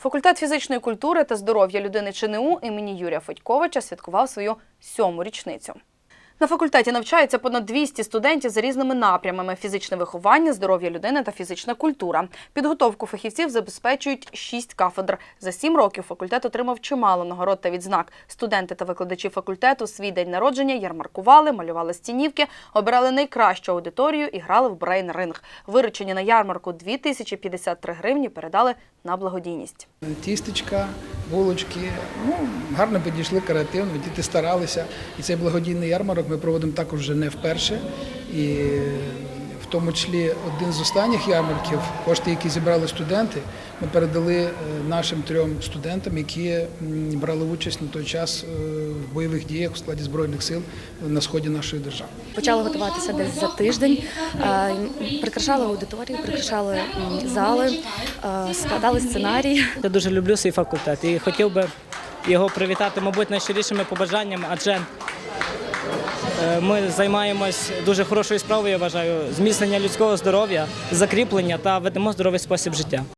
Факультет фізичної культури та здоров'я людини ЧНУ імені Юрія Федьковича святкував свою сьому річницю. На факультеті навчаються понад 200 студентів за різними напрямами: фізичне виховання, здоров'я людини та фізична культура. Підготовку фахівців забезпечують шість кафедр. За сім років факультет отримав чимало нагород та відзнак. Студенти та викладачі факультету свій день народження ярмаркували, малювали стінівки, обирали найкращу аудиторію і грали в брейн-ринг. Виручені на ярмарку 2053 гривні передали на благодійність. Тістечка, булочки. Ну, гарно підійшли креативно, діти старалися. І цей благодійний ярмарок ми проводимо також вже не вперше. І в тому числі один з останніх ярмарків, кошти, які зібрали студенти, ми передали е, нашим трьом студентам, які брали участь на той час е, в бойових діях у складі Збройних сил на сході нашої держави. Почали готуватися десь за тиждень, е, прикрашали аудиторію, прикрашали зали, складали сценарій. Я дуже люблю свій факультет і хотів би його привітати, мабуть, найщирішими побажаннями, адже ми займаємось дуже хорошою справою, я вважаю, зміцнення людського здоров'я, закріплення та ведемо здоровий спосіб життя.